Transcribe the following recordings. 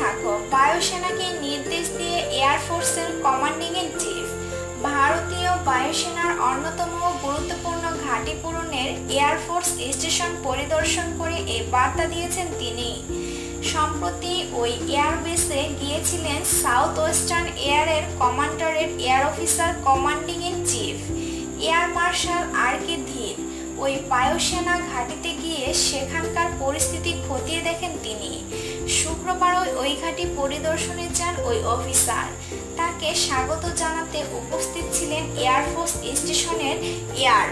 থাকো। বায়ুসেনাকে নির্দেশ দিয়ে এয়ারফোর্সের কমান্ডিং ইন চিফ ভারতীয় বায়ুসেনার অন্যতম গুরুত্বপূর্ণ ঘাঁটি পূরণের এয়ারফোর্স স্টেশন পরিদর্শন করে এই বার্তা দিয়েছেন তিনি। সম্প্রতি ওই এয়ারবেসে গিয়েছিলেন সাউথ ওয়েস্টার্ন এয়ারের কমান্ডারের air officer commanding in chief air marshal R K Dhir ওই বায়ুসেনা ঘাঁটিতে গিয়ে সেখানকার পরিস্থিতি খতিয়ে দেখেন তিনি। শুক্রবার ওই ঘাঁটি পরিদর্শনে যান ওই অফিসার। তাকে স্বাগত জানাতে উপস্থিত ছিলেন এয়ারফোর্স স্টেশনের air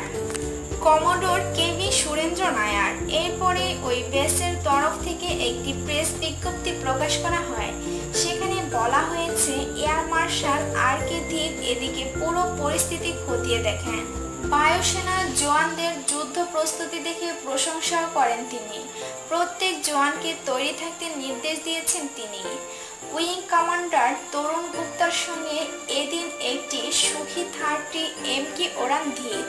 commodore K V Surendra Nair. এরপরে ওই বেসের তরফ থেকে একটি প্রেস বিজ্ঞপ্তি প্রকাশ করা হয়। সেখানে বলা হয়েছে এয়ার মার্শাল আর কে ধীর এদিকে পুরো পরিস্থিতি খতিয়ে দেখেন। বায়ুসেনার জওয়ানদের যুদ্ধ প্রস্তুতি দেখে প্রশংসাও করেন তিনি। প্রত্যেক জওয়ানকে তৈরি থাকতে নির্দেশ দিয়েছেন তিনি। উইং কমান্ডার তরুণ গুপ্তার সঙ্গে এদিন একটি সুখী থার্টি এম কি ওড়ান ধীর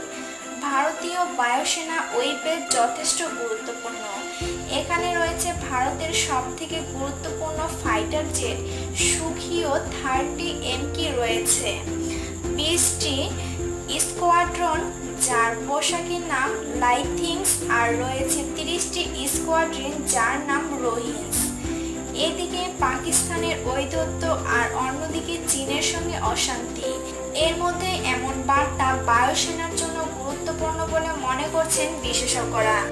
ভারতীয় বায়ুসেনা ওয়েবের যথেষ্ট গুরুত্বপূর্ণ। এখানে রয়েছে ভারতের সব থেকে গুরুত্বপূর্ণ ফাইটার জেট, সুখী সুখীয় থার্টি এমকি রয়েছে। বিশটি স্কোয়াড্রন, যার পোশাকের নাম লাইথিংস, আর রয়েছে তিরিশটি স্কোয়াড্রন, যার নাম রোহিংস এদিকে পাকিস্তানের ঔদ্ধত্য আর অন্যদিকে চীনের সঙ্গে অশান্তি। এর মধ্যে এমন বার্তা বায়ুসেনার জন্য গুরুত্বপূর্ণ বলে মনে করছেন বিশেষজ্ঞরা।